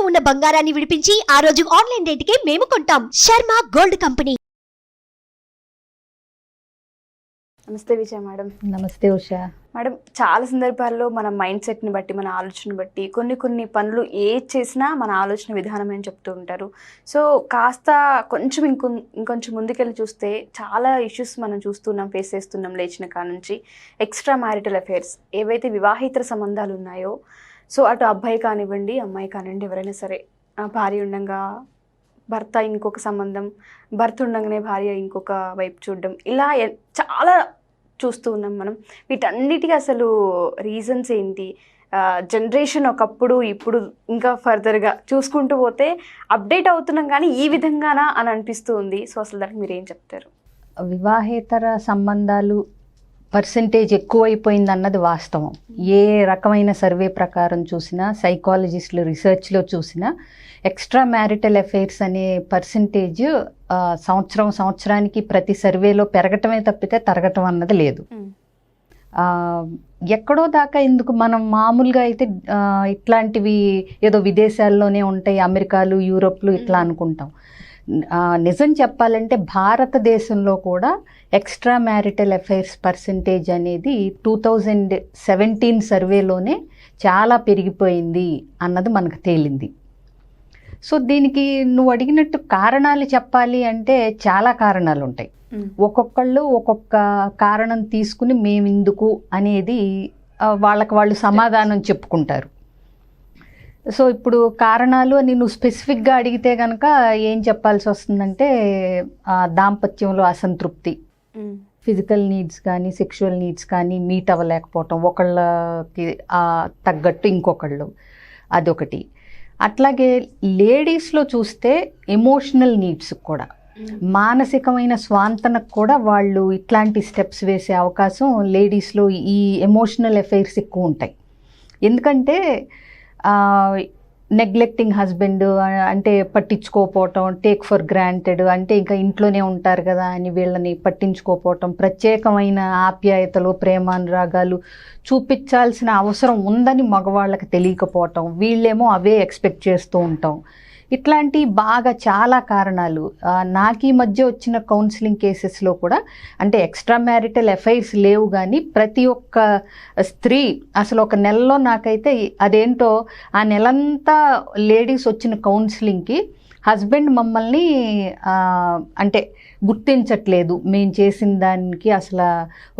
ఇంట్లో ఉన్న బంగారాన్ని విడిపించి ఆ రోజు ఆన్లైన్ రేటుకే మేము కొంటాం. Sharma gold company. నమస్తే విజయ మేడం. నమస్తే ఉషా. మేడం చాలా సందర్భాల్లో మన మైండ్ సెట్ని బట్టి మన ఆలోచన బట్టి కొన్ని కొన్ని పనులు ఏది చేసినా మన ఆలోచన విధానం అని చెప్తూ ఉంటారు. సో కాస్త కొంచెం ఇంకొ ఇంకొంచెం ముందుకెళ్ళి చూస్తే చాలా ఇష్యూస్ మనం చూస్తున్నాం ఫేస్ చేస్తున్నాం లేచిన కాడ నుంచి. ఎక్స్ట్రా మ్యారిటల్ అఫైర్స్ ఏవైతే వివాహితర సంబంధాలు ఉన్నాయో సో అటు అబ్బాయి కానివ్వండి అమ్మాయి కానివ్వండి ఎవరైనా సరే భార్య ఉండగా భర్త ఇంకొక సంబంధం భర్త ఉండగానే భార్య ఇంకొక వైపు చూడడం ఇలా చాలా చూస్తూ ఉన్నాం మనం. వీటన్నిటికీ అసలు రీజన్స్ ఏంటి? జనరేషన్ ఒకప్పుడు ఇప్పుడు ఇంకా ఫర్దర్గా చూసుకుంటూ పోతే అప్డేట్ అవుతున్నాం కానీ ఈ విధంగానా అని అనిపిస్తూ ఉంది. సో అసలు దానికి మీరు ఏం చెప్తారు? వివాహేతర సంబంధాలు పర్సంటేజ్ ఎక్కువైపోయింది అన్నది వాస్తవం. ఏ రకమైన సర్వే ప్రకారం చూసినా సైకాలజిస్టులు రీసెర్చ్లో చూసినా ఎక్స్ట్రా మ్యారిటల్ అఫైర్స్ అనే పర్సంటేజ్ సంవత్సరం సంవత్సరానికి ప్రతి సర్వేలో పెరగటమే తప్పితే తరగటం అన్నది లేదు. ఎక్కడో దాకా ఎందుకు మనం మామూలుగా అయితే ఇట్లాంటివి ఏదో విదేశాల్లోనే ఉంటాయి అమెరికాలు యూరోప్లు ఇట్లా. అనుకుంటాం. నిజం చెప్పాలంటే భారతదేశంలో కూడా ఎక్స్ట్రా మ్యారిటల్ అఫైర్స్ పర్సంటేజ్ అనేది టూ థౌజండ్ సెవెంటీన్ సర్వేలోనే చాలా పెరిగిపోయింది అన్నది మనకు తేలింది. సో దీనికి నువ్వు అడిగినట్టు కారణాలు చెప్పాలి అంటే చాలా కారణాలు ఉంటాయి. ఒక్కొక్కళ్ళు ఒక్కొక్క కారణం తీసుకుని మేమెందుకు అనేది వాళ్ళకి వాళ్ళు సమాధానం చెప్పుకుంటారు. సో ఇప్పుడు కారణాలు అని నువ్వు స్పెసిఫిక్గా అడిగితే కనుక ఏం చెప్పాల్సి వస్తుందంటే దాంపత్యంలో అసంతృప్తి. ఫిజికల్ నీడ్స్ కానీ సెక్షువల్ నీడ్స్ కానీ మీట్ అవ్వలేకపోవటం ఒకళ్ళకి తగ్గట్టు ఇంకొకళ్ళు. అదొకటి. అట్లాగే లేడీస్లో చూస్తే ఎమోషనల్ నీడ్స్ కూడా. మానసికమైన స్వాంతనకు కూడా వాళ్ళు ఇట్లాంటి స్టెప్స్ వేసే అవకాశం లేడీస్లో ఈ ఎమోషనల్ ఎఫైర్స్ ఎక్కువ ఉంటాయి ఎందుకంటే నెగ్లెక్టింగ్ హస్బెండ్ అంటే పట్టించుకోకపోవటం టేక్ ఫర్ గ్రాంటెడ్ అంటే ఇంకా ఇంట్లోనే ఉంటారు కదా అని వీళ్ళని పట్టించుకోకపోవటం ప్రత్యేకమైన ఆప్యాయతలు ప్రేమానురాగాలు చూపించాల్సిన అవసరం ఉందని మగవాళ్ళకి తెలియకపోవటం వీళ్ళేమో అవే ఎక్స్పెక్ట్ చేస్తూ ఉంటాం. ఇట్లాంటి బాగా చాలా కారణాలు నాకు ఈ మధ్య వచ్చిన కౌన్సిలింగ్ కేసెస్లో కూడా అంటే ఎక్స్ట్రా మ్యారిటల్ ఎఫైర్స్ లేవు కానీ ప్రతి ఒక్క స్త్రీ అసలు ఒక నెలలో నాకైతే అదేంటో ఆ నెలంతా లేడీస్ వచ్చిన కౌన్సిలింగ్కి హస్బెండ్ మమ్మల్ని అంటే గుర్తించట్లేదు. మేము చేసిన దానికి అసలు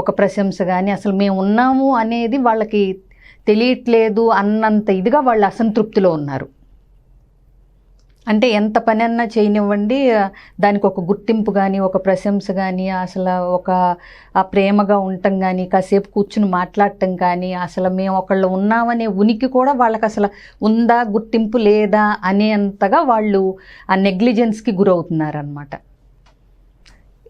ఒక ప్రశంస కానీ అసలు మేము ఉన్నాము అనేది వాళ్ళకి తెలియట్లేదు అన్నంత ఇదిగా వాళ్ళు అసంతృప్తిలో ఉన్నారు. అంటే ఎంత పని అన్నా చేయనివ్వండి దానికి ఒక గుర్తింపు కానీ ఒక ప్రశంస కానీ అసలు ఒక ఆ ప్రేమగా ఉండటం కానీ కాసేపు కూర్చుని మాట్లాడటం కానీ అసలు మేము ఒకళ్ళు ఉన్నామనే ఉనికి కూడా వాళ్ళకి అసలు ఉందా గుర్తింపు లేదా అనేంతగా వాళ్ళు ఆ నెగ్లిజెన్స్కి గురవుతున్నారనమాట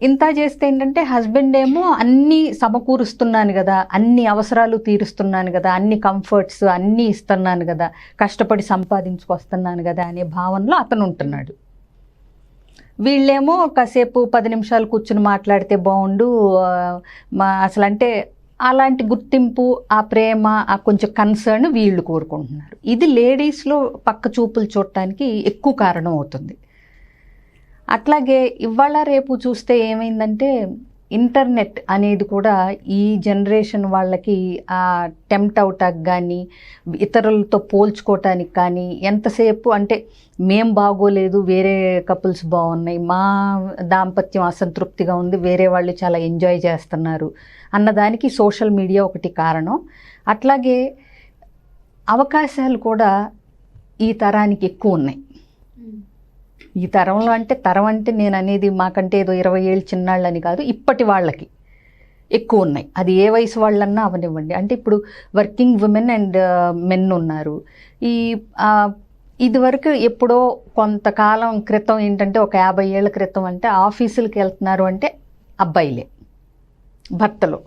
ఇంత చేస్తే ఏంటంటే హస్బెండ్ ఏమో అన్నీ సమకూరుస్తున్నాను కదా అన్ని అవసరాలు తీరుస్తున్నాను కదా అన్ని కంఫర్ట్స్ అన్నీ ఇస్తున్నాను కదా కష్టపడి సంపాదించుకొస్తున్నాను కదా అనే భావనలో అతను ఉంటున్నాడు. వీళ్ళేమో కాసేపు పది నిమిషాలు కూర్చుని మాట్లాడితే బాగుండు మా అసలు అంటే అలాంటి గుర్తింపు ఆ ప్రేమ ఆ కొంచెం కన్సర్న్ వీళ్ళు కోరుకుంటున్నారు. ఇది లేడీస్లో పక్క చూపులు చూడటానికి ఎక్కువ కారణం అవుతుంది. అట్లాగే ఇవాళ రేపు చూస్తే ఏమైందంటే ఇంటర్నెట్ అనేది కూడా ఈ జనరేషన్ వాళ్ళకి టెంప్ట్ అవుటానికి కానీ ఇతరులతో పోల్చుకోవటానికి కానీ ఎంతసేపు అంటే మేం బాగోలేదు వేరే కపుల్స్ బాగున్నాయి మా దాంపత్యం అసంతృప్తిగా ఉంది వేరే వాళ్ళు చాలా ఎంజాయ్ చేస్తున్నారు అన్నదానికి సోషల్ మీడియా ఒకటి కారణం. అట్లాగే అవకాశాలు కూడా ఈ తరానికి ఎక్కువ ఉన్నాయి. ఈ తరంలో అంటే తరం అంటే నేను అనేది మాకంటే ఏదో ఇరవై ఏళ్ళు చిన్నాళ్ళని కాదు ఇప్పటి వాళ్ళకి ఎక్కువ ఉన్నాయి. అది ఏ వయసు వాళ్ళన్నా అవనివ్వండి. అంటే ఇప్పుడు వర్కింగ్ ఉమెన్ అండ్ మెన్ ఉన్నారు. ఈ ఇదివరకు ఎప్పుడో కొంతకాలం క్రితం ఏంటంటే ఒక యాభై ఏళ్ళ క్రితం అంటే ఆఫీసులకు వెళ్తున్నారు అంటే అబ్బాయిలే భర్తలు.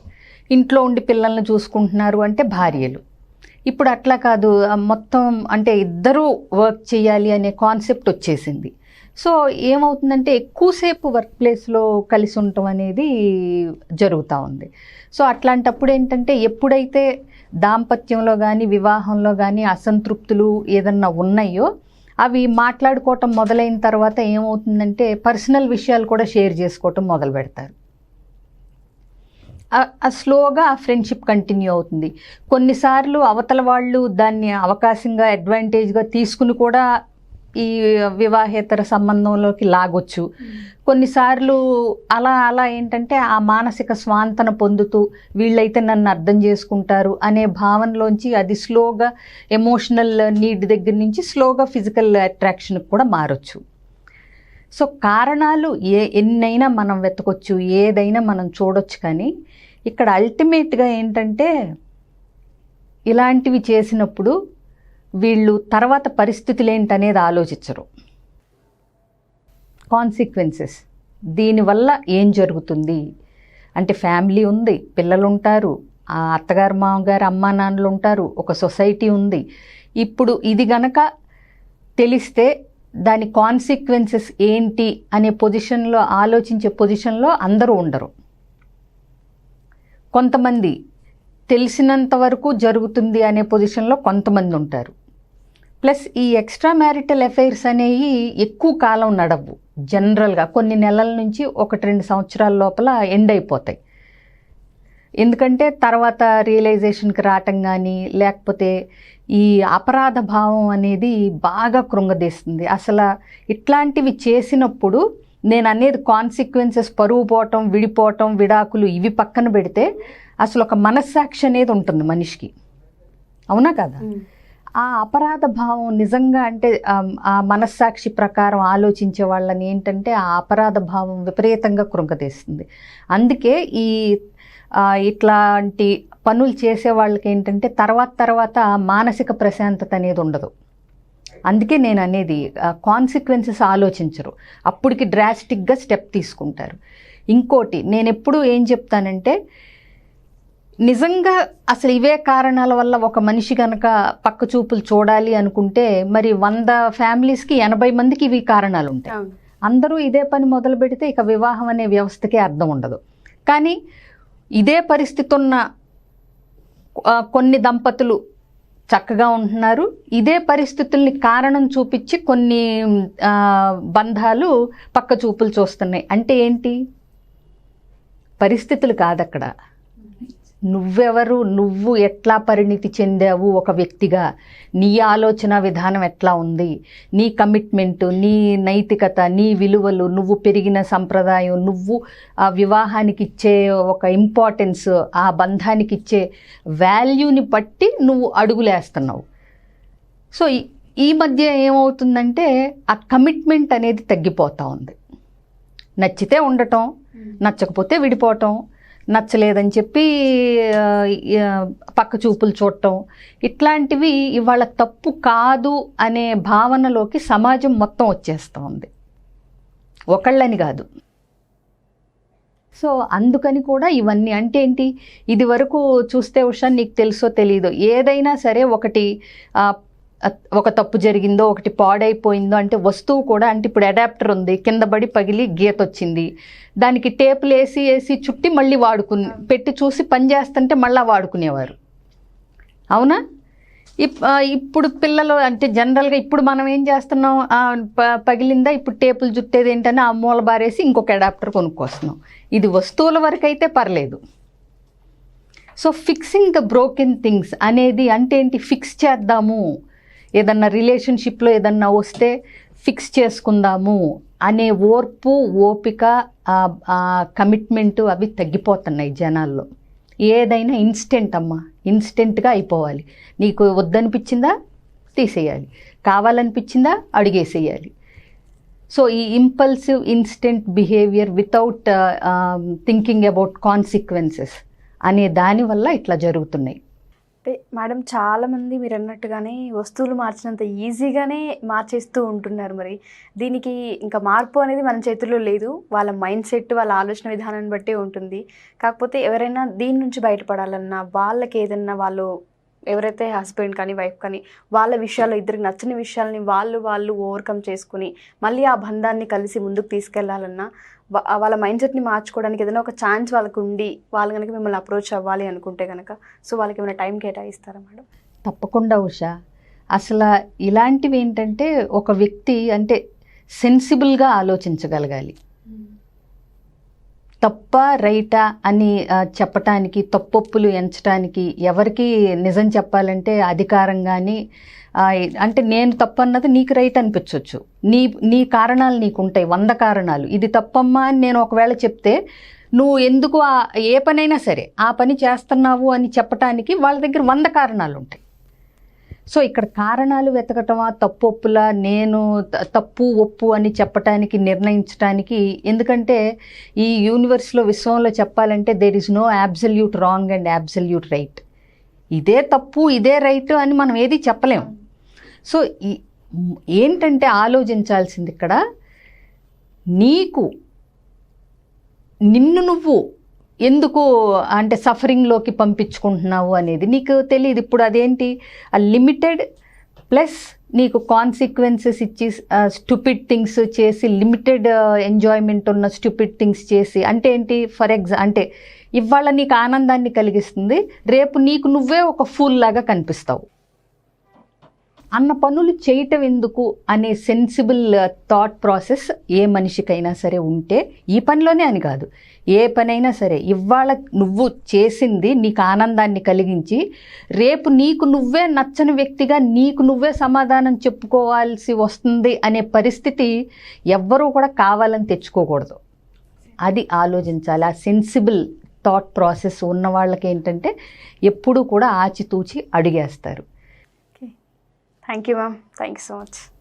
ఇంట్లో ఉండి పిల్లల్ని చూసుకుంటున్నారు అంటే భార్యలు. ఇప్పుడు అట్లా కాదు మొత్తం అంటే ఇద్దరూ వర్క్ చేయాలి అనే కాన్సెప్ట్ వచ్చేసింది. సో ఏమవుతుందంటే ఎక్కువసేపు వర్క్ ప్లేస్లో కలిసి ఉండటం అనేది జరుగుతూ ఉంది. సో అట్లాంటప్పుడు ఏంటంటే ఎప్పుడైతే దాంపత్యంలో కానీ వివాహంలో కానీ అసంతృప్తులు ఏదన్నా ఉన్నాయో అవి మాట్లాడుకోవటం మొదలైన తర్వాత ఏమవుతుందంటే పర్సనల్ విషయాలు కూడా షేర్ చేసుకోవటం మొదలు పెడతారు. ఆ- స్లోగా ఆ ఫ్రెండ్షిప్ కంటిన్యూ అవుతుంది. కొన్నిసార్లు అవతల వాళ్ళు దాన్ని అవకాశంగా అడ్వాంటేజ్గా తీసుకుని కూడా ఈ వివాహేతర సంబంధంలోకి లాగొచ్చు. కొన్నిసార్లు అలా అలా ఏంటంటే ఆ మానసిక స్వాంతన పొందుతూ వీళ్ళైతే నన్ను అర్థం చేసుకుంటారు అనే భావనలోంచి అది స్లోగా ఎమోషనల్ నీడ్ దగ్గర నుంచి స్లోగా ఫిజికల్ అట్రాక్షన్కి కూడా మారొచ్చు. సో కారణాలు ఏ ఎన్నైనా మనం వెతకొచ్చు ఏదైనా మనం చూడొచ్చు కానీ ఇక్కడ అల్టిమేట్గా ఏంటంటే ఇలాంటివి చేసినప్పుడు వీళ్ళు తర్వాత పరిస్థితులేంటనేది ఆలోచించరు. కాన్సిక్వెన్సెస్ దీనివల్ల ఏం జరుగుతుంది? అంటే ఫ్యామిలీ ఉంది పిల్లలు ఉంటారు ఆ అత్తగారు మామగారు అమ్మా నాన్నలు ఉంటారు ఒక సొసైటీ ఉంది. ఇప్పుడు ఇది గనక తెలిస్తే దాని కాన్సిక్వెన్సెస్ ఏంటి అనే పొజిషన్లో ఆలోచించే పొజిషన్లో అందరూ ఉండరు. కొంతమంది తెలిసినంత వరకు జరుగుతుంది అనే పొజిషన్లో కొంతమంది ఉంటారు. ప్లస్ ఈ ఎక్స్ట్రా మ్యారిటల్ అఫైర్స్ అనేవి ఎక్కువ కాలం నడవు. జనరల్గా కొన్ని నెలల నుంచి ఒకటి రెండు సంవత్సరాల లోపల ఎండ్ అయిపోతాయి. ఎందుకంటే తర్వాత రియలైజేషన్కి రావటం కానీ లేకపోతే ఈ అపరాధ భావం అనేది బాగా కృంగదీస్తుంది. అసలు ఇట్లాంటివి చేసినప్పుడు నేను అనేది కాన్సిక్వెన్సెస్ పరువు పోవటం విడిపోవటం విడాకులు ఇవి పక్కన పెడితే అసలు ఒక మనస్సాక్షి అనేది ఉంటుంది మనిషికి. అవునా కదా? ఆ అపరాధ భావం నిజంగా అంటే ఆ మనస్సాక్షి ప్రకారం ఆలోచించే వాళ్ళని ఏంటంటే ఆ అపరాధ భావం విపరీతంగా కృంగదీస్తుంది అందుకే ఈ ఇట్లాంటి పనులు చేసే వాళ్ళకి ఏంటంటే తర్వాత తర్వాత మానసిక ప్రశాంతత అనేది ఉండదు. అందుకే నేను అనేది కాన్సిక్వెన్సెస్ ఆలోచించరు. అప్పటికి డ్రాస్టిక్గా స్టెప్ తీసుకుంటారు. ఇంకోటి నేను ఎప్పుడు ఏం చెప్తానంటే నిజంగా అసలు ఇవే కారణాల వల్ల ఒక మనిషి కనుక పక్క చూపులు చూడాలి అనుకుంటే మరి వంద ఫ్యామిలీస్కి ఎనభై మందికి ఇవి కారణాలు ఉంటాయి. అందరూ ఇదే పని మొదలు పెడితే ఇక వివాహం అనే వ్యవస్థకే అర్థం ఉండదు. కానీ ఇదే పరిస్థితి ఉన్న కొన్ని దంపతులు చక్కగా ఉంటున్నారు. ఇదే పరిస్థితుల్ని కారణం చూపించి కొన్ని బంధాలు పక్క చూపులు చూస్తున్నాయి. అంటే ఏంటి? పరిస్థితులు కాదక్కడ. నువ్వెవరు? నువ్వు ఎట్లా పరిణితి చెందావు ఒక వ్యక్తిగా? నీ ఆలోచన విధానం ఎట్లా ఉంది? నీ కమిట్మెంట్ నీ నైతికత నీ విలువలు నువ్వు పెరిగిన సంప్రదాయం నువ్వు ఆ వివాహానికి ఇచ్చే ఒక ఇంపార్టెన్స్ ఆ బంధానికి ఇచ్చే వాల్యూని బట్టి నువ్వు అడుగులేస్తున్నావు. సో ఈ- ఈ మధ్య ఏమవుతుందంటే ఆ కమిట్మెంట్ అనేది తగ్గిపోతూ ఉంది. నచ్చితే ఉండటం నచ్చకపోతే విడిపోవటం నచ్చలేదని చెప్పి పక్క చూపులు చూడటం. ఇట్లాంటివి ఇవాళ తప్పు కాదు అనే భావనలోకి సమాజం మొత్తం వచ్చేస్తూ ఉంది ఒకళ్ళని కాదు. సో అందుకని కూడా ఇవన్నీ అంటే ఏంటి? ఇది వరకు చూస్తే ఉషా నీకు తెలుసో తెలీదో? ఏదైనా సరే ఒకటి ఒక తప్పు జరిగిందో ఒకటి పాడైపోయిందో అంటే వస్తువు కూడా అంటే ఇప్పుడు అడాప్టర్ ఉంది. కింద పడి పగిలి గీత వచ్చింది దానికి టేపులు వేసి వేసి చుట్టి మళ్ళీ వాడుకుని పెట్టి చూసి పని చేస్తుంటే మళ్ళీ వాడుకునేవారు. అవునా? ఇప్పుడు పిల్లలు అంటే జనరల్గా ఇప్పుడు మనం ఏం చేస్తున్నాం? పగిలిందా? ఇప్పుడు టేపులు చుట్టేది ఏంటని ఆ మూల బారేసి ఇంకొక అడాప్టర్ కొనుక్కొస్తున్నాం. ఇది వస్తువుల వరకు అయితే పర్లేదు. So fixing the broken things అనేది అంటే ఏంటి? ఫిక్స్ చేద్దాము. ఏదన్నా రిలేషన్షిప్లో ఏదన్నా వస్తే ఫిక్స్ చేసుకుందాము అనే ఓర్పు ఓపిక కమిట్మెంట్ అవి తగ్గిపోతున్నాయి జనాల్లో. ఏదైనా ఇన్స్టెంట్ అమ్మా ఇన్స్టెంట్గా అయిపోవాలి. నీకు వద్దనిపించిందా? తీసేయాలి. కావాలనిపించిందా? అడిగేసేయాలి. సో ఈ impulsive instant behaviour without thinking about consequences అనే దానివల్ల ఇట్లా జరుగుతున్నాయి. అంటే మేడం చాలామంది మీరు అన్నట్టుగానే వస్తువులు మార్చినంత ఈజీగానే మార్చేస్తూ ఉంటున్నారు మరి. దీనికి ఇంకా మార్పు అనేది మన చేతుల్లో లేదు. వాళ్ళ మైండ్ సెట్ వాళ్ళ ఆలోచన విధానాన్ని బట్టే ఉంటుంది. కాకపోతే ఎవరైనా దీని నుంచి బయటపడాలన్నా వాళ్ళకి ఏదన్నా వాళ్ళు ఎవరైతే హస్బెండ్ కానీ వైఫ్ కానీ వాళ్ళ విషయాల్లో ఇద్దరికి నచ్చని విషయాల్ని వాళ్ళు వాళ్ళు ఓవర్కమ్ చేసుకుని మళ్ళీ ఆ బంధాన్ని కలిసి ముందుకు తీసుకెళ్ళాలన్నా వాళ్ళ మైండ్ సెట్ని మార్చుకోవడానికి ఏదైనా ఒక ఛాన్స్ వాళ్ళకు ఉండి వాళ్ళు కనుక మిమ్మల్ని అప్రోచ్ అవ్వాలి అనుకుంటే కనుక సో వాళ్ళకి ఏమైనా టైం కేటాయిస్తారా మేడం తప్పకుండా ఉషా. అసలు ఇలాంటివి ఏంటంటే ఒక వ్యక్తి అంటే సెన్సిబుల్గా ఆలోచించగలగాలి. తప్ప రైటా అని చెప్పటానికి తప్పొప్పులు ఎంచటానికి ఎవరికి నిజం చెప్పాలంటే అధికారం కానీ అంటే నేను తప్పన్నది నీకు రైట్ అనిపించవచ్చు నీ నీ కారణాలు నీకు ఉంటాయి వంద కారణాలు. ఇది తప్పమ్మా అని నేను ఒకవేళ చెప్తే నువ్వు ఎందుకు ఆ- ఏ పనైనా సరే ఆ పని చేస్తున్నావు అని చెప్పటానికి వాళ్ళ దగ్గర వంద కారణాలు ఉంటాయి సో ఇక్కడ కారణాలు వెతకటమా తప్పు ఒప్పులా నేను తప్పు ఒప్పు అని చెప్పటానికి నిర్ణయించడానికి ఎందుకంటే ఈ యూనివర్స్లో విశ్వంలో చెప్పాలంటే there is no absolute wrong and absolute right ఇదే తప్పు ఇదే రైట్ అని మనం ఏది చెప్పలేం. సో ఈ ఏంటంటే ఆలోచించాల్సింది ఇక్కడ నీకు నిన్ను నువ్వు ఎందుకు అంటే సఫరింగ్లోకి పంపించుకుంటున్నావు అనేది? నీకు తెలియదు ఇప్పుడు అదేంటి? ఆ లిమిటెడ్ ప్లస్ నీకు కాన్సిక్వెన్సెస్ ఇచ్చి స్టూపిడ్ థింగ్స్ చేసి లిమిటెడ్ ఎంజాయ్మెంట్ ఉన్న స్టూపిడ్ థింగ్స్ చేసి అంటే ఏంటి? ఫర్ ఎగ్జా అంటే ఇవాళ నీకు ఆనందాన్ని కలిగిస్తుంది. రేపు నీకు నువ్వే ఒక ఫూల్ లాగా కనిపిస్తావు. అన్న పనులు చేయటం ఎందుకు అనే సెన్సిబుల్ థాట్ ప్రాసెస్ ఏ మనిషికైనా సరే ఉంటే ఈ పనిలోనే అని కాదు. ఏ పనైనా సరే ఇవాళ నువ్వు చేసింది నీకు ఆనందాన్ని కలిగించి రేపు నీకు నువ్వే నచ్చని వ్యక్తిగా నీకు నువ్వే సమాధానం చెప్పుకోవాల్సి వస్తుంది అనే పరిస్థితి ఎవ్వరూ కూడా కావాలని తెచ్చుకోకూడదు. అది ఆలోచించాలి. ఆ సెన్సిబుల్ థాట్ ప్రాసెస్ ఉన్న వాళ్ళకి ఏంటంటే ఎప్పుడూ కూడా ఆచితూచి అడిగేస్తారు. Thank you, ma'am. Thank you so much.